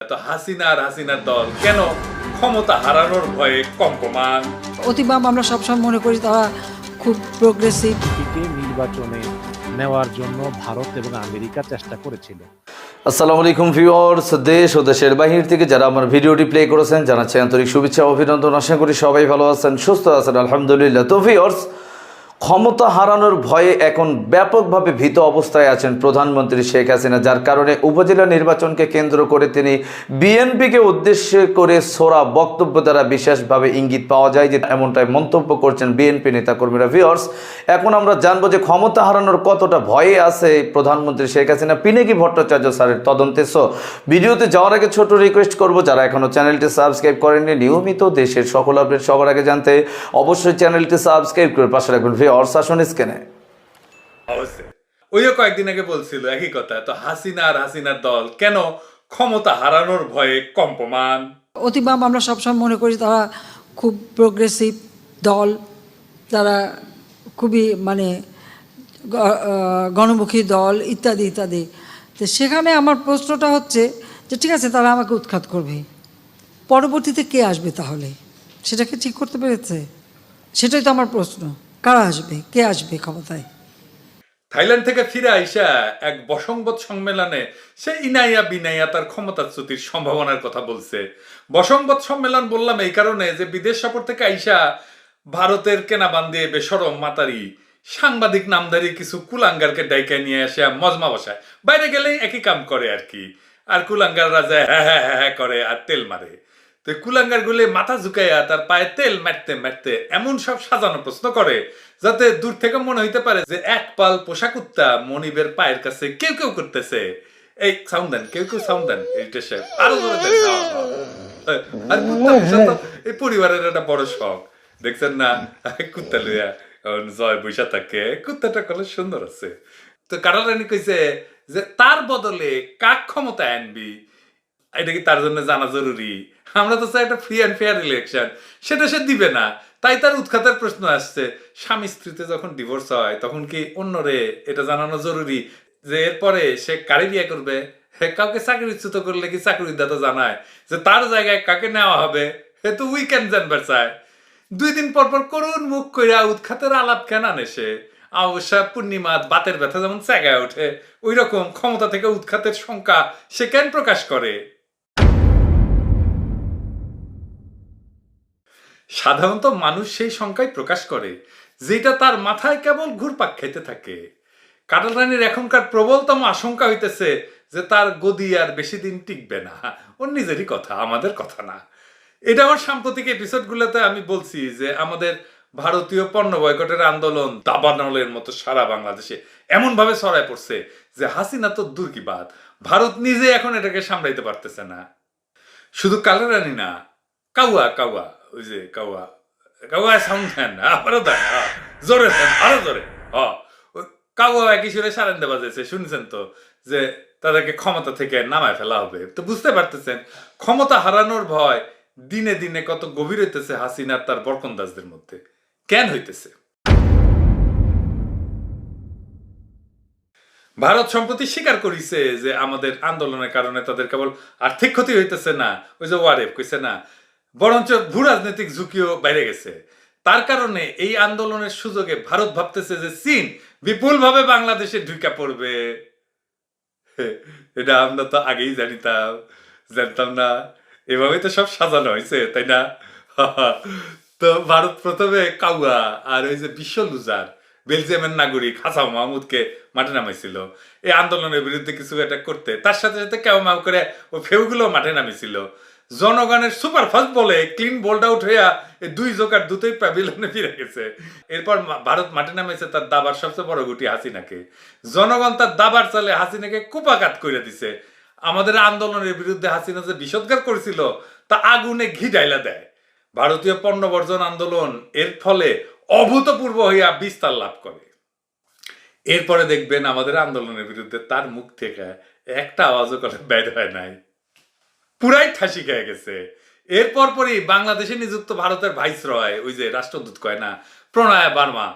তো হাসিনা আর হাসিনার দল কেন ক্ষমতা হারানোর ভয়ে কম্পমান অতিবাম আমরা সবসময় মনে করি তারা খুব প্রোগ্রেসিভ নির্বাচনে নেওয়ার জন্য ভারত এবং আমেরিকা চেষ্টা করেছিল। আসসালামু আলাইকুম ভিউয়ার্স দেশ ও দেশের বাহির থেকে যারা আমার ভিডিওটি প্লে করেছেন জানাচ্ছি আন্তরিক শুভেচ্ছা অভিনন্দন। আশা করি সবাই ভালো আছেন সুস্থ আছেন আলহামদুলিল্লাহ। তো ভিউয়ার্স ক্ষমতা হারানোর ভয়ে এখন ব্যাপকভাবে ভীত অবস্থায় আছেন প্রধানমন্ত্রী শেখ হাসিনা, যার কারণে উপজেলা নির্বাচনকে কেন্দ্র করে তিনি বিএনপিকে উদ্দেশ্য করে সোরা বক্তব্য দ্বারা বিশেষভাবে ইঙ্গিত পাওয়া যায় যে এমনটাই মন্তব্য করছেন বিএনপি নেতাকর্মীরা। ভিওর্স এখন আমরা জানব যে ক্ষমতা হারানোর কতটা ভয়ে আছে প্রধানমন্ত্রী শেখ হাসিনা, পিনাকি ভট্টাচার্য স্যারের তদন্তে। সো, ভিডিওতে যাওয়ার আগে ছোট রিকোয়েস্ট করব, যারা এখনও চ্যানেলটি সাবস্ক্রাইব করেননি, নিয়মিত দেশের সকল আপডেট সবার আগে জানতে অবশ্যই চ্যানেলটি সাবস্ক্রাইব করে পাশে রাখবেন। আসুন স্ক্যানে অবশ্যই। ওইও কয়েকদিন আগে বলছিল একই কথা তো হাসিনা আর হাসিনার দল কেন ক্ষমতা হারানোর ভয়ে কম্পমান? অতিবাম আমরা সবসময় মনে করি তারা খুব প্রোগ্রেসিভ দল তারা খুবই মানে গণমুখী দল ইত্যাদি ইত্যাদি। তো সেখানে আমার প্রশ্নটা হচ্ছে যে ঠিক আছে তারা আমাকে উৎখাত করবে। পরবর্তীতে কে আসবে তাহলে? সেটাকে ঠিক করতে পেরেছে? সেটাই তো আমার প্রশ্ন। কারা আসবে কে আসবে ক্ষমতায় থাইল্যান্ড থেকে ফিরে আইসা এক বসংবত সম্মেলনে সে ইনাইয়া বিনাইয়া তার ক্ষমতাচ্যুতির সম্ভাবনার কথা বলছে বসংবত সম্মেলন বললাম এই কারণে যে বিদেশ সফর থেকে আইসা ভারতের কেনা বান্ধে বেসরম মাতারি সাংবাদিক নামধারী কিছু কুলাঙ্গারকে ডাইকা নিয়ে আসে মজমা বসায় বাইরে গেলেই একই কাম করে আর কি আর কুলাঙ্গাররা যায় হ্যাঁ হ্যাঁ হ্যাঁ হ্যাঁ করে আর তেল মারে তো কুলাঙ্গার গুলে মাথা ঝুঁকাইয়া তার পায়ে তেল মারতে মারতে এমন সব সাজানো প্রশ্ন করে, যাতে দূর থেকে মনে হইতে পারে যে এক পাল পোশাক উত্তা মনিবের পায়ের কাছে কেউ কেউ করতেছে। এই সাউন্ড দেন, কেউ কেউ সাউন্ড দেন, এইটা আরও জোরে দেন। আর কুত্তা এই পরিবারের একটা বড় শখ। দেখছেন না? কুত্তা লইয়া জয় বৈশা থাকে কুত্তাটা কলে সুন্দর আছে। তো রানী কইছে যে তার বদলে কাক ক্ষমতা আনবি, এটা কি তার জন্য জানা জরুরি? আমরা তো চাই একটা ফ্রি অ্যান্ড ফেয়ার ইলেকশন সেটা সে দিবে না। তাই তার উৎখাতের প্রশ্ন আসছে, স্বামী স্ত্রীতে যখন ডিভোর্স হয়, তখন কি অন্যরে এটা জানানো জরুরি? যে এরপরে সে কারে বিয়ে করবে? কাউকে চাকরিচ্যুত করলে কি চাকরিদাতা জানায় যে তার জায়গায় কাকে নেওয়া হবে? হে, তো উইকেন্ড জানবার চায়। দুই দিন পর পর করুন মুখ কইরা উৎখাতের আলাপ কেন আনে সে? অবশ্যই পূর্ণিমা বাতের ব্যথা যেমন জায়গায় ওঠে ওই রকম ক্ষমতা থেকে উৎখাতের শঙ্কা সে কেন প্রকাশ করে? সাধারণত মানুষ সেই সংখ্যাই প্রকাশ করে, যেটা তার মাথায় কেবল ঘুরপাক খেতে থাকে। কাটাল রানীর এখনকার প্রবলতম আশঙ্কা হইতেছে যে তার গদি আর বেশি দিন টিকবে না। ওর নিজেরই কথা, আমাদের কথা না। এটা আমার সাম্প্রতিক এপিসোডগুলোতে আমি বলছি যে আমাদের ভারতীয় পণ্য বয়কটের আন্দোলন দাবানলের মতো সারা বাংলাদেশে এমন ভাবে ছড়ায় পড়ছে যে হাসিনা তো দূর কি বাদ ভারত নিজে এখন এটাকে সামলাইতে পারতেছে না। শুধু কালো রানী না, কাউয়া কাউয়া। ওই যে কাউয়া কাউয়া সাউন্ড দেন আরও দেন হ্যাঁ। জোরে দেন আরও জোরে হ ওই কাউয়া একই সুরে সারেন্দে বাজেছে শুনছেন তো যে তাদেরকে ক্ষমতা থেকে নামায় ফেলা হবে তো বুঝতে পারতেছেন ক্ষমতা হারানোর ভয় দিনে দিনে কত গভীর হইতেছে হাসিনার তার বরকন্দাজদের মধ্যে কেন হইতেছে ভারত সম্প্রতি স্বীকার করিছে যে আমাদের আন্দোলনের কারণে তাদের কেবল আর্থিক ক্ষতি হইতেছে না ওই যে ওয়ারেফ কইছে না বরঞ্চ ভূ রাজনৈতিক ঝুঁকিও বাইরে গেছে। তার কারণে এই আন্দোলনের সুযোগে ভারত ভাবতেছে যে চীন বিপুলভাবে বাংলাদেশে ঢুকা পড়বে। এটা আমরা তো আগেই জানিতাম, জানতাম না। এভাবে তো সব সাজানো হয়েছে, তাই না? তো ভারত প্রথমে কাউয়া আর ওই যে বিশ্ব লুজার, বেলজিয়ামের নাগরিক হাসান মাহমুদকে মাঠে নামাইছিল। এই আন্দোলনের বিরুদ্ধে কিছু একটা করতে, তার সাথে সাথে কেউ মাউ করে ও ফেউগুলো মাঠে নামিয়েছিল জনগণের সুপারফাস্ট বলে ক্লিন বোল্ড আউট হইয়া দুই জোকার দুটোই প্যাভিলনে ফিরে গেছে। এরপর ভারত মাঠে নামেছে তার দাবার সবচেয়ে বড় গুটি হাসিনাকে। জনগণ তার দাবার চালে হাসিনাকে কুপাকাত করে দিছে। আমাদের আন্দোলনের বিরুদ্ধে হাসিনা যে বিষোদ্গার করেছিল, তা আগুনে ঘি ডাইলা দেয়। ভারতীয় পণ্য বর্জন আন্দোলন এর ফলে অভূতপূর্ব হইয়া বিস্তার লাভ করে। এরপরে দেখবেন আমাদের আন্দোলনের বিরুদ্ধে তার মুখ থেকে একটা আওয়াজও করে বের হয় নাই। পুরাই ঠাসি খেয়ে গেছে। এরপর পরই বাংলাদেশে নিযুক্ত ভারতের ভাইসরয়, ওই যে রাষ্ট্রদূত কয় না, প্রণয় বার্মা।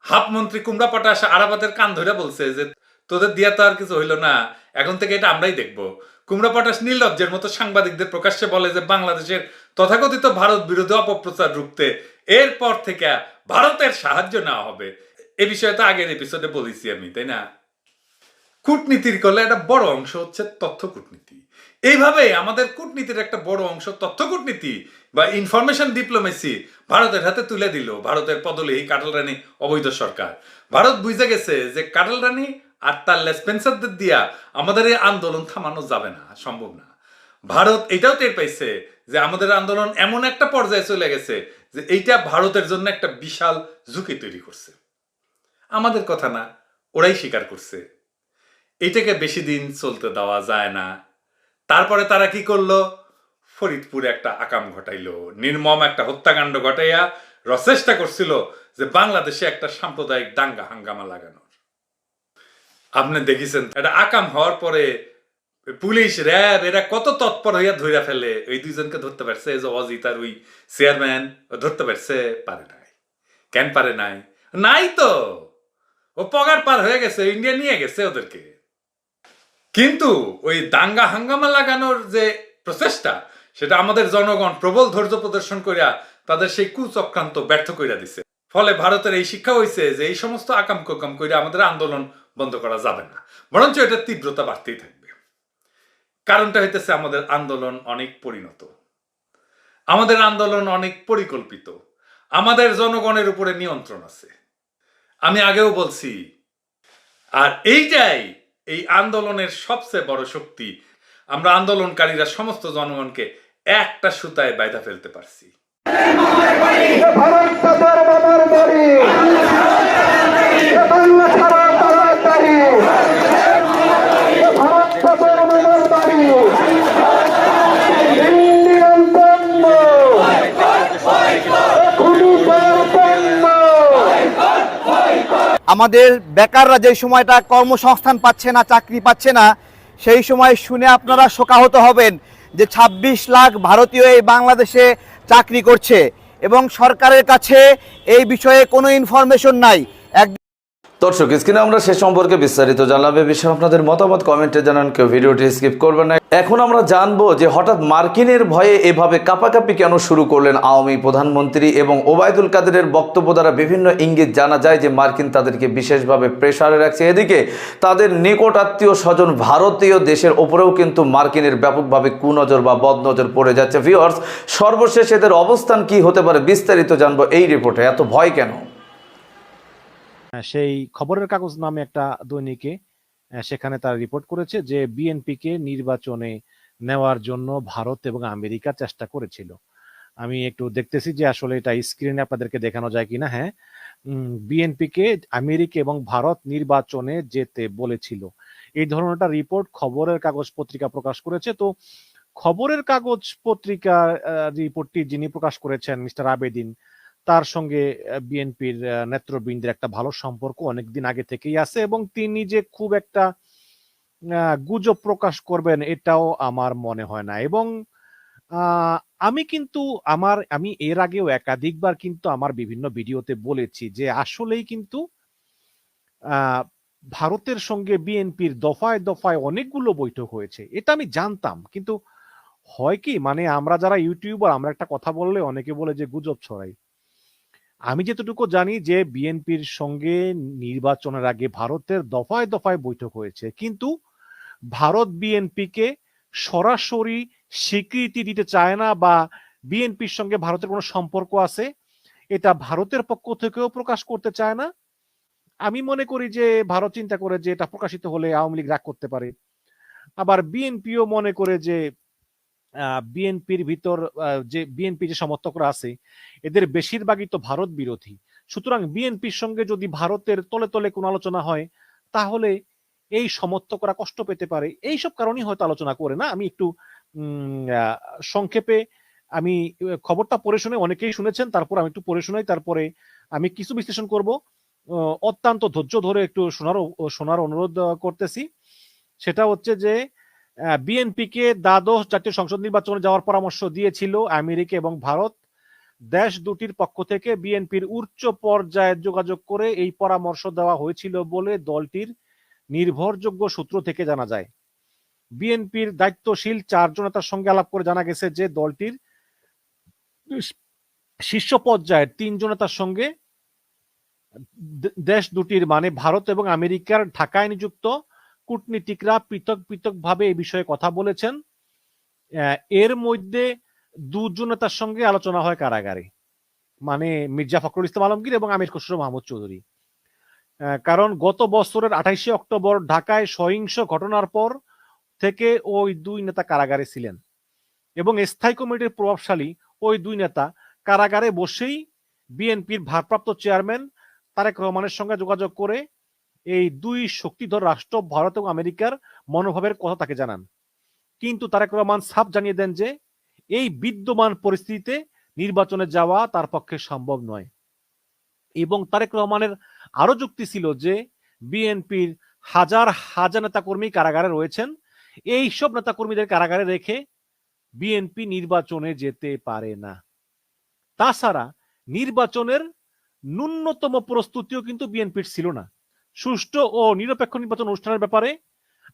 হাফ মন্ত্রী কুমড়া পাটাস আরাবাতের কান ধরে বলছে যে, তোদের দিয়া তো আর কিছু হইল না, এখন থেকে এটা আমরাই দেখব। কুমড়া পটাশ নির্লজ্জের মতো সাংবাদিকদের প্রকাশ্যে বলে যে, বাংলাদেশের তথাকথিত ভারত বিরোধী অপপ্রচার রুখতে এরপর থেকে ভারতের সাহায্য নেওয়া হবে। এ বিষয়ে তো আগের এপিসোডে বলেছি আমি, তাই না? কূটনীতির করলে একটা বড় অংশ হচ্ছে তথ্য কূটনীতি। এইভাবে আমাদের কূটনীতির একটা বড় অংশ তথ্য কূটনীতি বা ইনফরমেশন ডিপ্লোমেসি ভারতের হাতে তুলে দিল। ভারতের পদলেই কাটাল রানী অবৈধ সরকার। ভারত বুঝে গেছে যে কাটাল রানী আর তার লেসপেন্সারদের দিয়া আমাদের এই আন্দোলন থামানো যাবে না, সম্ভব না। ভারত এটাও টের পাইছে যে আমাদের আন্দোলন এমন একটা পর্যায়ে চলে গেছে যে এইটা ভারতের জন্য একটা বিশাল ঝুঁকি তৈরি করছে। আমাদের কথা না, ওরাই স্বীকার করছে। এটাকে বেশি দিন চলতে দেওয়া যায় না। তারপরে তারা কি করল? ফরিদপুরে একটা আকাম ঘটাইলো, নির্মম একটা হত্যাকাণ্ড ঘটাইয়া রচেষ্টা করছিল যে বাংলাদেশে একটা সাম্প্রদায়িক দাঙ্গা হাঙ্গামা লাগানোর। আপনি দেখেছেন, এটা আকাম হওয়ার পরে পুলিশ, র্যাব, এরা কত তৎপর হইয়া ধইরা ফেলে ওই দুইজনকে ধরতে পারছে যে অজিত আর ওই চেয়ারম্যান, ধরতে পারছে, পারে নাই। কেন পারে নাই? নাই তো! ও পগার পার হয়ে গেছে, ইন্ডিয়া নিয়ে গেছে ওদেরকে। কিন্তু ওই দাঙ্গা হাঙ্গামা লাগানোর যে প্রচেষ্টা, সেটা আমাদের জনগণ প্রবল ধৈর্য প্রদর্শন করিয়া তাদের সেই কুচক্রান্ত ব্যর্থ কইরা দিছে। ফলে ভারতের এই শিক্ষা হয়েছে যে এই সমস্ত আকাম কোকাম কইরা আমাদের আন্দোলন বন্ধ করা যাবে না। বরঞ্চ এটার তীব্রতা বাড়তেই থাকবে। কারণটা হইতেছে আমাদের আন্দোলন অনেক পরিণত। আমাদের আন্দোলন অনেক পরিকল্পিত। আমাদের জনগণের উপরে নিয়ন্ত্রণ আছে। আমি আগেও বলছি, আর এইটাই এই আন্দোলনের সবচেয়ে বড় শক্তি আমরা আন্দোলনকারীরা সমস্ত জনগণকে একটা সুতায় বাইধা ফেলতে পারছি ছাড়া তালাক বাড়ি ভারত তাদের বাবার বাড়ি ইন্ডিয়ান পণ্য খুলিবার পণ্য আমাদের বেকাররা যে সময়টা কর্মসংস্থান পাচ্ছে না, চাকরি পাচ্ছে না, সেই সময় শুনে আপনারা শোকাহত হবেন যে ২৬ লাখ ভারতীয় এই বাংলাদেশে চাকরি করছে এবং সরকারের কাছে এই বিষয়ে কোনো ইনফরমেশন নাই। দর্শক, স্ক্রিনে আমরা সে সম্পর্কে বিস্তারিত এ বিষয়ে আপনাদের মতামত, কমেন্টে জানান, কেউ ভিডিওটি স্কিপ করবেন না। এখন আমরা জানব যে হঠাৎ মার্কিনের ভয়ে এভাবে কাপাকাপি কেন শুরু করলেন আওয়ামী প্রধানমন্ত্রী এবং ওবায়দুল কাদেরের বক্তব্য দ্বারা বিভিন্ন ইঙ্গিত জানা যায় যে মার্কিন তাদেরকে বিশেষভাবে প্রেসারে রাখছে। এদিকে তাদের নিকট আত্মীয় স্বজন ভারতীয় দেশের ওপরেও কিন্তু মার্কিনের ব্যাপকভাবে কুনজর বা বদনজর পড়ে যাচ্ছে। ভিওর্স সর্বশেষ এদের অবস্থান কি হতে পারে বিস্তারিত জানব এই রিপোর্টে। এত ভয় কেন? সেই খবরের কাগজ নামে একটা দৈনিকে সেখানে তারা রিপোর্ট করেছে যে বিএনপিকে নির্বাচনে নেওয়ার জন্য ভারত এবং আমেরিকা চেষ্টা করেছিল। আমি একটু দেখতেছি যে আসলে এটা স্ক্রিনে আপনাদেরকে দেখানো যায় কিনা। হ্যাঁ বিএনপিকে আমেরিকা এবং ভারত নির্বাচনে যেতে বলেছিল। এই ধরনের রিপোর্ট খবরের কাগজ পত্রিকা প্রকাশ করেছে। তো খবরের কাগজ পত্রিকা রিপোর্টটি যিনি প্রকাশ করেছেন মিস্টার আবেদিন তার সঙ্গে বিএনপির নেতৃবৃন্দের একটা ভালো সম্পর্ক অনেকদিন আগে থেকেই আছে এবং তিনি যে খুব একটা গুজব প্রকাশ করবেন এটাও আমার মনে হয় না। এবং আমি কিন্তু আমার, আমি এর আগেও একাধিকবার কিন্তু আমার বিভিন্ন ভিডিওতে বলেছি যে আসলেই কিন্তু ভারতের সঙ্গে বিএনপির দফায় দফায় অনেকগুলো বৈঠক হয়েছে, এটা আমি জানতাম। কিন্তু হয় কি মানে আমরা যারা ইউটিউবার, আমরা একটা কথা বললে অনেকে বলে যে গুজব ছড়াই। আমি যেতটুকু জানি যে বিএনপির সঙ্গে নির্বাচনের আগে ভারতের দফায় দফায় বৈঠক হয়েছে। কিন্তু ভারত বিএনপিকে সরাসরি স্বীকৃতি দিতে চায় না বা বিএনপির সঙ্গে ভারতের কোনো সম্পর্ক আছে, এটা ভারতের পক্ষ থেকেও প্রকাশ করতে চায় না। আমি মনে করি যে ভারত চিন্তা করে যে এটা প্রকাশিত হলে আওয়ামী লীগ রাগ করতে পারে। আবার বিএনপিও মনে করে যে বিএনপির ভিতর যে বিএনপি যে সমর্থকরা আছে, এদের বেশিরভাগই তো ভারত বিরোধী। সুতরাং বিএনপির সঙ্গে যদি ভারতের তলে তলে কোনো আলোচনা হয়, তাহলে এই সমর্থকরা কষ্ট পেতে পারে। এইসব কারণেই হয়তো আলোচনা করে না। আমি একটু সংক্ষেপে আমি খবরটা পড়ে শুনে অনেকেই শুনেছেন, তারপর আমি একটু পড়ে শুনাই, তারপরে আমি কিছু বিশ্লেষণ করব। অত্যন্ত ধৈর্য ধরে একটু শোনার শোনার অনুরোধ করতেছি। সেটা হচ্ছে যে বিএনপিকে দ্বাদশ জাতীয় সংসদ নির্বাচনে যাওয়ার পরামর্শ দিয়েছিল আমেরিকা এবং ভারত। দেশ দুটির পক্ষ থেকে বিএনপির উচ্চ পর্যায়ে যোগাযোগ করে এই পরামর্শ দেওয়া হয়েছিল বলে দলটির নির্ভরযোগ্য সূত্র থেকে জানা যায়। বিএনপির দায়িত্বশীল চারজন নেতার সঙ্গে আলাপ করে জানা গেছে যে দলটির শীর্ষ পর্যায়ের তিনজন নেতার সঙ্গে দেশ দুটির মানে ভারত এবং আমেরিকার ঢাকায় নিযুক্ত কূটনীতিকরা পৃথক পৃথক ভাবে এই বিষয়ে কথা বলেছেন। এর মধ্যে দুজন নেতার সঙ্গে আলোচনা হয় কারাগারে মানে মির্জা ফখরুল ইসলাম আলমগীর এবং আমির খসরু মাহমুদ চৌধুরী। কারণ গত বছরের আঠাইশে অক্টোবর ঢাকায় সহিংস ঘটনার পর থেকে ওই দুই নেতা কারাগারে ছিলেন এবং স্থায়ী কমিটির প্রভাবশালী ওই দুই নেতা কারাগারে বসেই বিএনপির ভারপ্রাপ্ত চেয়ারম্যান তারেক রহমানের সঙ্গে যোগাযোগ করে এই দুই শক্তিধর রাষ্ট্র ভারত এবং আমেরিকার মনোভাবের কথা তাকে জানান। কিন্তু তারেক রহমান সাফ জানিয়ে দেন যে, এই বিদ্যমান পরিস্থিতিতে নির্বাচনে যাওয়া তার পক্ষে সম্ভব নয়। এবং তারেক রহমানের আরও যুক্তি ছিল যে, বিএনপির হাজার হাজার নেতাকর্মী কারাগারে রয়েছেন। এই সব নেতাকর্মীদের কারাগারে রেখে বিএনপি নির্বাচনে যেতে পারে না। তাছাড়া নির্বাচনের ন্যূনতম প্রস্তুতিও কিন্তু বিএনপির ছিল না। সুষ্ঠু ও নিরপেক্ষ নির্বাচন অনুষ্ঠানের ব্যাপারে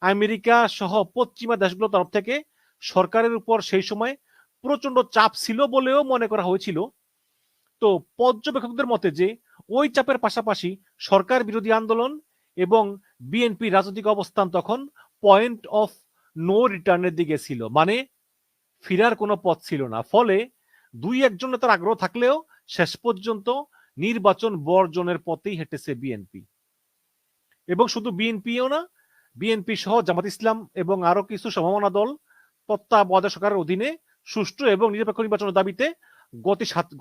আমেরিকা সহ পশ্চিমা দেশগুলোর তরফ থেকে সরকারের উপর সেই সময় প্রচণ্ড চাপ ছিল বলেও মনে করা হয়েছিল। তো পর্যবেক্ষকদের মতে যে, ওই চাপের পাশাপাশি সরকার বিরোধী আন্দোলন এবং বিএনপি রাজনৈতিক অবস্থান তখন পয়েন্ট অফ নো রিটার্নের দিকে ছিল। মানে ফিরার কোনো পথ ছিল না। ফলে দুই একজন নেতার আগ্রহ থাকলেও শেষ পর্যন্ত নির্বাচন বর্জনের পথেই হেঁটেছে বিএনপি। এবং শুধু বিএনপিও না বিএনপি সহ জামাত ইসলাম এবং আরও কিছু সম্ভাবনা দল তত্ত্বাবধায়ক সরকারের অধীনে সুষ্ঠু এবং নিরপেক্ষ নির্বাচনের দাবিতে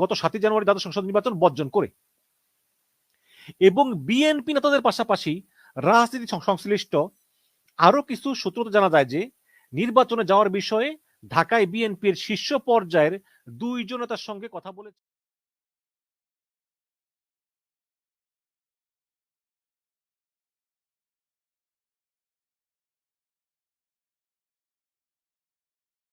গত সাতই জানুয়ারি দ্বাদশ সংসদ নির্বাচন বর্জন করে। এবং বিএনপি নেতাদের পাশাপাশি রাজনীতি সংশ্লিষ্ট আরও কিছু সূত্র জানা যায় যে, নির্বাচনে যাওয়ার বিষয়ে ঢাকায় বিএনপির শীর্ষ পর্যায়ের দুইজন নেতার সঙ্গে কথা বলে